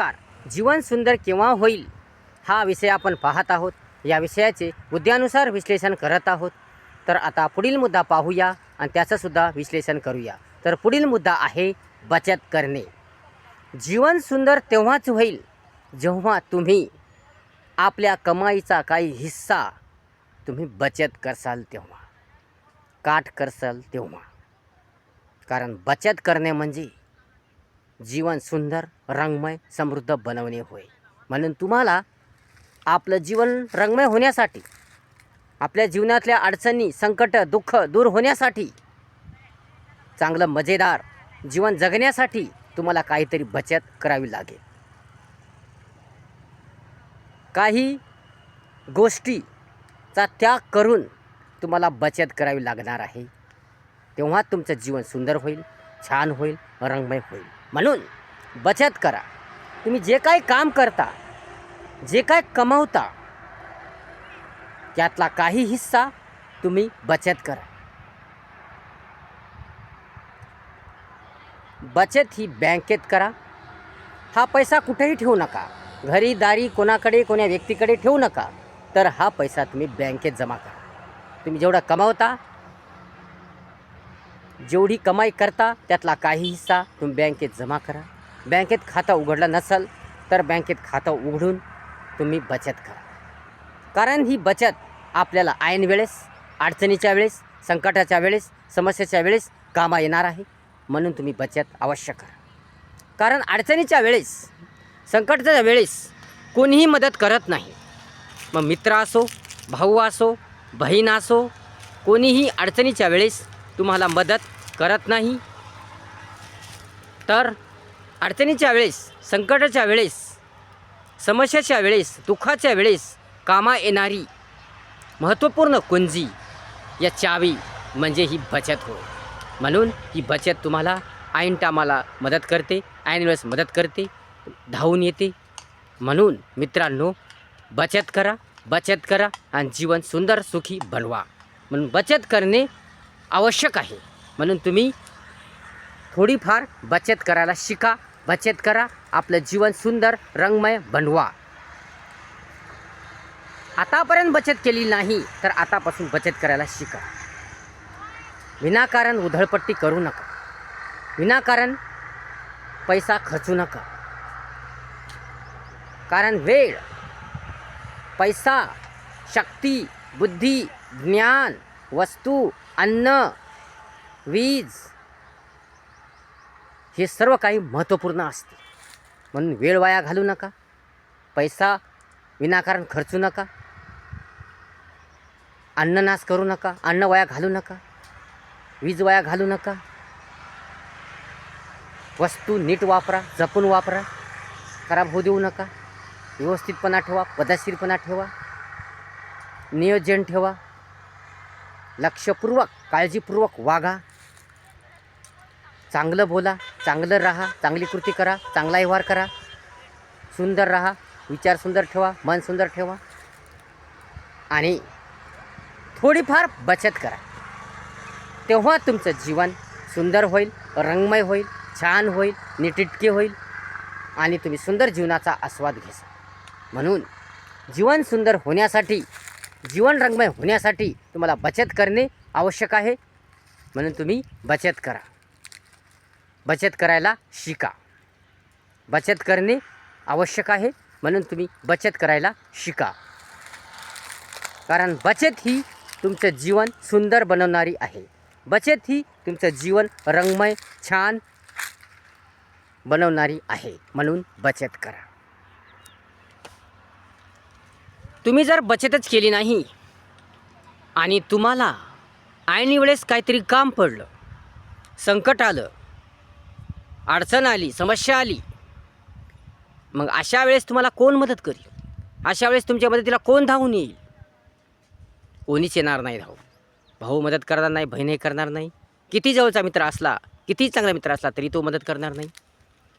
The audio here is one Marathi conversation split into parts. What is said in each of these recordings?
नमस्कार. जीवन सुंदर केव्हा होईल? हा विषय आपण पाहत आहोत. या विषयाचे मुद्द्यानुसार विश्लेषण करत आहोत. तर आता पुढील मुद्दा पाहूया आणि त्याचंसुद्धा विश्लेषण करूया. तर पुढील मुद्दा आहे बचत करणे. जीवन सुंदर तेव्हाच होईल जेव्हा तुम्ही आपल्या कमाईचा काही हिस्सा तुम्ही बचत करसाल तेव्हा. काट करसाल तेव्हा. कारण बचत करणे म्हणजे जीवन सुंदर रंगमय समृद्ध बनवणे होय. म्हणून तुम्हाला आपलं जीवन रंगमय होण्यासाठी आपल्या जीवनातल्या अडचणी संकट दुःख दूर होण्यासाठी चांगलं मजेदार जीवन जगण्यासाठी तुम्हाला काहीतरी बचत करावी लागेल. काही गोष्टीचा त्याग करून तुम्हाला बचत करावी लागणार आहे. तेव्हा तुमचं जीवन सुंदर होईल छान होईल रंगमय होईल. म्हणून बचत करा. तुम्ही जे काही काम करता जे काय कमवता त्यातला काही हिस्सा तुम्ही बचत करा. बचत ही बँकेत करा. हा पैसा कुठेही ठेवू नका. घरी दारी कोणाकडे कोण्या व्यक्तीकडे ठेवू नका. तर हा पैसा तुम्ही बँकेत जमा करा. तुम्ही जेवढा कमावता जेवढी कमाई करता त्यातला काही हिस्सा तुम्ही बँकेत जमा करा. बँकेत खातं उघडलं नसेल तर बँकेत खातं उघडून तुम्ही बचत करा. कारण ही बचत आपल्याला ऐन वेळेस अडचणीच्या वेळेस संकटाच्या वेळेस समस्येच्या वेळेस कामा येणार आहे. म्हणून तुम्ही बचत अवश्य करा. कारण अडचणीच्या वेळेस संकटाच्या वेळेस कोणीही मदत करत नाही. मग मित्र असो भाऊ असो बहीण असो कोणीही अडचणीच्या वेळेस तुम्हाला मदत करत नाही. तर अडचणीच्या वेळेस संकटाच्या वेळेस समस्याच्या वेळेस दुःखाच्या वेळेस कामा येणारी महत्त्वपूर्ण कुंजी या चावी म्हणजे ही बचत होय. म्हणून ही बचत तुम्हाला ऐन टामाला मदत करते ऐन वेळेस मदत करते धावून येते. म्हणून मित्रांनो बचत करा बचत करा आणि जीवन सुंदर सुखी बनवा. म्हणून बचत करणे आवश्यक आहे. म्हणून तुम्ही थोडीफार बचत करायला शिका. बचत करा आपलं जीवन सुंदर रंगमय बनवा. आतापर्यंत बचत केली नाही तर आतापासून बचत करायला शिका. विनाकारण उधळपट्टी करू नका. विनाकारण पैसा खर्चू नका. कारण वेळ पैसा शक्ती बुद्धी ज्ञान वस्तू अन्न वीज हे सर्व काही महत्त्वपूर्ण असते. म्हणून वेळ वाया घालू नका. पैसा विनाकारण खर्चू नका. अन्ननाश करू नका. अन्न वाया घालू नका. वीज वाया घालू नका. वस्तू नीट वापरा जपून वापरा. खराब होऊ देऊ नका. व्यवस्थितपणा ठेवा पदाशीरपणा ठेवा. नियोजन ठेवा. लक्षपूर्वक काळजीपूर्वक वागा. चांगलं बोला. चांगलं राहा चांगली कृती करा चांगला व्यवहार करा. सुंदर राहा विचार सुंदर ठेवा मन सुंदर ठेवा. आणि थोडीफार बचत करा. तेव्हा तुमचं जीवन सुंदर होईल रंगमय होईल छान होईल निटिटके होईल आणि तुम्ही सुंदर जीवनाचा आस्वाद घेसा म्हणून जीवन सुंदर होण्यासाठी जीवन रंगमय होण्यासाठी तुम्हाला बचत करणे आवश्यक आहे. म्हणून तुम्ही बचत करा. बचत करायला शिका. बचत करणे आवश्यक आहे म्हणून तुम्ही बचत करायला शिका. कारण बचत ही तुमचं जीवन सुंदर बनवणारी आहे. बचत ही तुमचं जीवन रंगमय छान बनवणारी आहे म्हणून बचत करा. तुम्ही जर बचतच केली नाही आणि तुम्हाला ऐनवेळेस काहीतरी काम पडलं संकट आलं अडचण आली समस्या आली मग अशा वेळेस तुम्हाला कोण मदत करेल? अशा वेळेस तुमच्या मदतीला कोण धावून येईल? कोणीच येणार नाही धावून. भाऊ मदत करणार नाही बहीणही करणार नाही. किती जवळचा मित्र असला किती चांगला मित्र असला तरी तो मदत करणार नाही.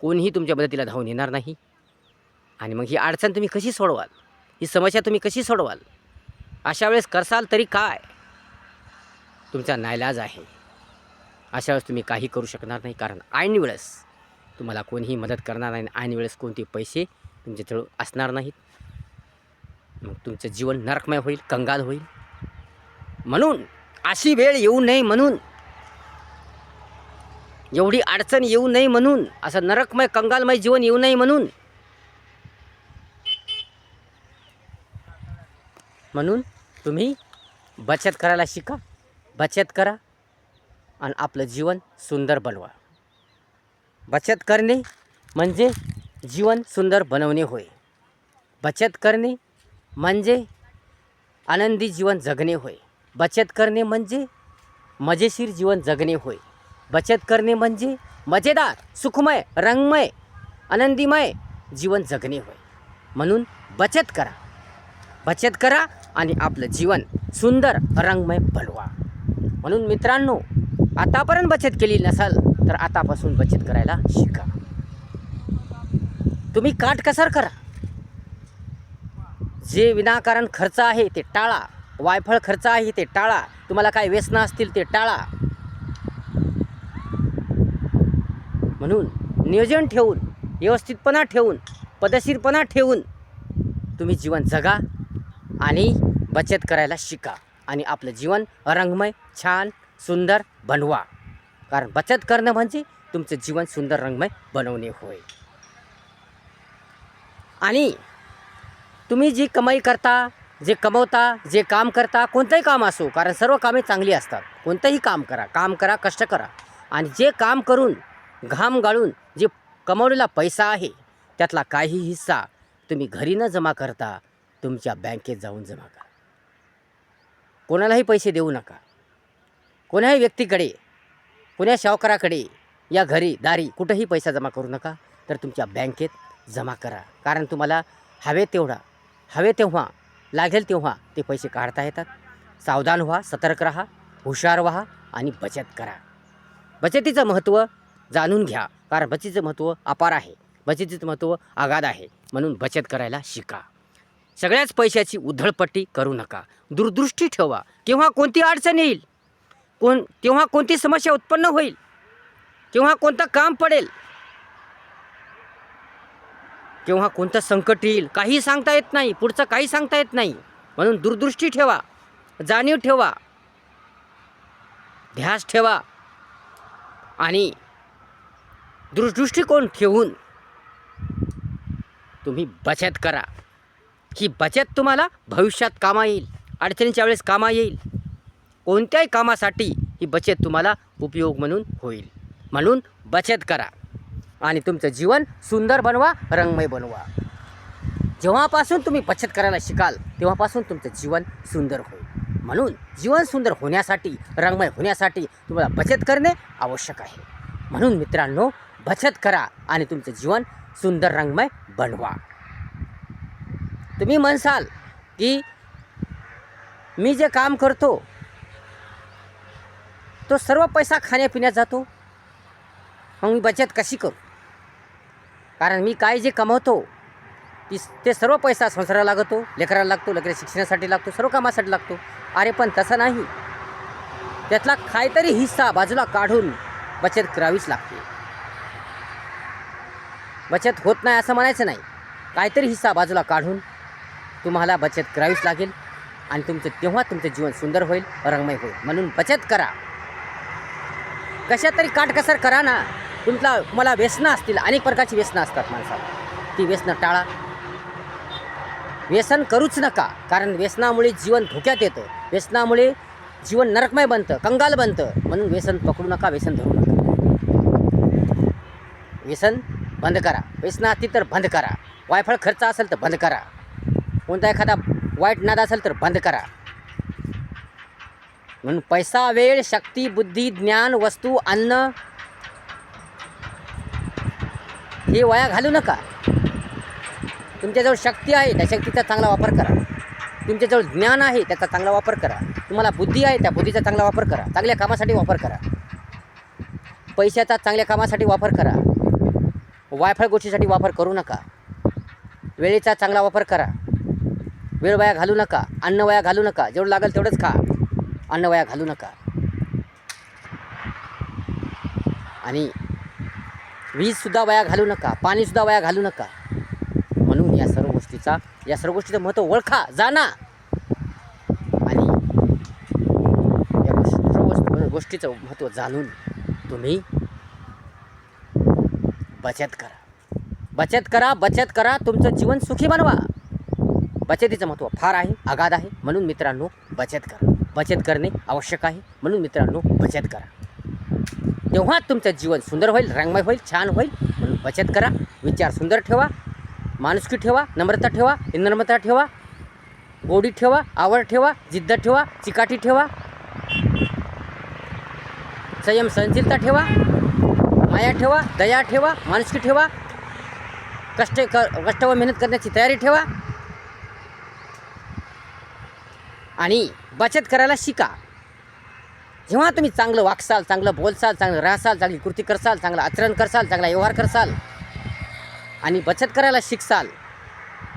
कोणीही तुमच्या मदतीला धावून येणार नाही. आणि मग ही अडचण तुम्ही कशी सोडवाल? ही समस्या तुम्ही कशी सोडवाल? अशा वेळेस करसाल तरी काय? तुमचा नायलाज आहे. अशा वेळेस तुम्ही काही करू शकणार नाही कारण ऐन वेळेस तुम्हाला कोणीही मदत करणार नाही ऐन वेळेस कोणते पैसे तुमच्याजवळ असणार नाहीत. मग तुमचं जीवन नरकमय होईल कंगाल होईल. म्हणून अशी वेळ येऊ नये म्हणून एवढी अडचण येऊ नये म्हणून असं नरकमय कंगालमय जीवन येऊ नये म्हणून म्हणून तुम्ही बचत करायला शिका. बचत करा. आणि आपलं जीवन सुंदर बनवा. बचत करणे म्हणजे जीवन सुंदर बनवणे होय. बचत करणे म्हणजे आनंदी जीवन जगणे होय. बचत करणे म्हणजे मजेशीर जीवन जगणे होय. बचत करणे म्हणजे मजेदार सुखमय रंगमय आनंदीमय जीवन जगणे होय. म्हणून बचत करा. बचत करा आणि आपलं जीवन सुंदर रंगमय बनवा. म्हणून मित्रांनो आतापर्यंत बचत केली नसाल तर आतापासून बचत करायला शिका. तुम्ही काटकसर करा. जे विनाकारण खर्च आहे ते टाळा. वायफळ खर्च आहे ते टाळा. तुम्हाला काय व्यसनं असतील ते टाळा. म्हणून नियोजन ठेवून व्यवस्थितपणा ठेवून पदशीरपणा ठेवून तुम्ही जीवन जगा आणि बचत करायला शिका. आणि आपलं जीवन रंगमय छान सुंदर बनवा. कारण बचत करणं म्हणजे तुमचं जीवन सुंदर रंगमय बनवणे होय. आणि तुम्ही जी कमाई करता जे कमवता जे काम करता कोणतंही काम असो कारण सर्व कामे चांगली असतात. कोणतंही काम करा काम करा कष्ट करा. आणि जे काम करून घाम गाळून जे कमवलेला पैसा आहे त्यातला काही हिस्सा तुम्ही घरी न जमा करता तुमच्या बँकेत जाऊन जमा करा. कोणालाही पैसे देऊ नका. कोण्याही व्यक्तीकडे कोण्या सावकाराकडे या घरी दारी कुठंही पैसा जमा करू नका. तर तुमच्या बँकेत जमा करा. कारण तुम्हाला हवे तेवढा हवे तेव्हा लागेल तेव्हा ते पैसे काढता येतात. सावधान व्हा सतर्क राहा हुशार व्हा आणि बचत करा. बचतीचं महत्त्व जाणून घ्या. कारण बचतीचं महत्त्व अपार आहे. बचतीचं महत्त्व आगाध आहे. म्हणून बचत करायला शिका. सगळ्याच पैशाची उधळपट्टी करू नका. दूरदृष्टी ठेवा. केव्हा कोणती अडचण येईल? कोण तेव्हा कोणती समस्या उत्पन्न होईल? तेव्हा कोणतं काम पडेल? तेव्हा कोणतं संकट येईल? काही सांगता येत नाही. पुढचं काही सांगता येत नाही. म्हणून दूरदृष्टी ठेवा. जाणीव ठेवा. ध्यास ठेवा. आणि दूरदृष्टिकोन ठेवून तुम्ही बचत करा. ही बचत तुम्हाला भविष्यात कामा येईल. अडचणीच्या वेळेस कामा येईल. कोणत्याही कामासाठी ही बचत तुम्हाला उपयोग म्हणून होईल. म्हणून बचत करा आणि तुमचं जीवन सुंदर बनवा रंगमय बनवा. जेव्हापासून तुम्ही बचत करायला शिकाल तेव्हापासून तुमचं जीवन सुंदर होईल. म्हणून जीवन सुंदर होण्यासाठी रंगमय होण्यासाठी तुम्हाला बचत करणे आवश्यक आहे. म्हणून मित्रांनो बचत करा आणि तुमचं जीवन सुंदर रंगमय बनवा. तुम्ही म्हणसाल की मी जे काम करतो तो सर्व पैसा खाण्यापिण्यात जातो. मग मी बचत कशी करू? कारण मी काय जे कमवतो ती ते सर्व पैसा संसाराला लागतो लेकराला लागतो लेकरा शिक्षणासाठी लागतो सर्व कामासाठी लागतो. अरे पण तसं नाही. त्यातला काहीतरी हिस्सा बाजूला काढून बचत करावीच लागते. बचत होत नाही असं म्हणायचं नाही. काहीतरी हिस्सा बाजूला काढून तुम्हाला बचत करावीच लागेल आणि तुमचं तेव्हा तुमचं जीवन सुंदर होईल रंगमय होईल. म्हणून बचत करा. कशा तरी काटकसर करा ना तुमचा तुम्हाला व्यसनं असतील अनेक प्रकारची व्यसनं असतात माणसाला ती व्यसनं टाळा. व्यसन करूच नका कारण व्यसनामुळे जीवन धोक्यात येतं. व्यसनामुळे जीवन नरकमय बनतं कंगाल बनतं. म्हणून व्यसन पकडू नका व्यसन धरू नका. व्यसन बंद करा. व्यसनं असतील तर बंद करा. वायफळ खर्च असेल तर बंद करा. कोणता एखादा वाईट नाद असेल तर बंद करा. म्हणून पैसा वेळ शक्ती बुद्धी ज्ञान वस्तू अन्न हे वाया घालू नका. तुमच्याजवळ शक्ती आहे त्या शक्तीचा चांगला वापर करा. तुमच्याजवळ ज्ञान आहे त्याचा चांगला वापर करा. तुम्हाला बुद्धी आहे त्या बुद्धीचा चांगला वापर करा. चांगल्या कामासाठी वापर करा. पैशाचा चांगल्या कामासाठी वापर करा. वायफळ गोष्टीसाठी वापर करू नका. वेळेचा चांगला वापर करा. वेळ वाया घालू नका. अन्न वाया घालू नका. जेवढं लागेल तेवढंच खा. अन्नवाया घालू नका. आणि वीजसुद्धा वाया घालू नका पाणीसुद्धा वाया घालू नका. म्हणून या सर्व गोष्टीचा या सर्व गोष्टीचं महत्त्व ओळखा जाणा. आणि या सर्व गोष्टीचं महत्त्व जाणून तुम्ही बचत करा. बचत करा बचत करा तुमचं जीवन सुखी बनवा. बचतीचं महत्त्व फार आहे आगाध आहे. म्हणून मित्रांनो बचत करा. बचत करणे आवश्यक आहे. म्हणून मित्रांनो बचत करा. तेव्हा तुमचं जीवन सुंदर होईल रंगमय होईल छान होईल. म्हणून बचत करा. विचार सुंदर ठेवा. माणुसकी ठेवा. नम्रता ठेवा. नम्रता ठेवा. गोडी ठेवा. आवड ठेवा. जिद्द ठेवा. चिकाटी ठेवा. संयम सहनशीलता ठेवा. माया ठेवा. दया ठेवा. माणुसकी ठेवा. कष्ट क कष्ट व मेहनत करण्याची तयारी ठेवा. आणि बचत करायला शिका. जेव्हा तुम्ही चांगलं वागसाल चांगलं बोलसाल चांगलं राहसाल चांगली कृती करसाल चांगलं आचरण करसाल चांगला व्यवहार करसाल आणि बचत करायला शिकसाल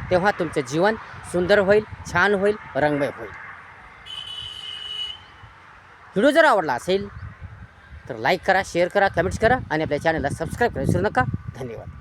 तेव्हा तुमचं जीवन सुंदर होईल छान होईल रंगमय होईल. व्हिडिओ जर आवडला असेल तर लाईक करा शेअर करा कमेंट्स करा आणि आपल्या चॅनलला सबस्क्राईब करा विसरू नका. धन्यवाद.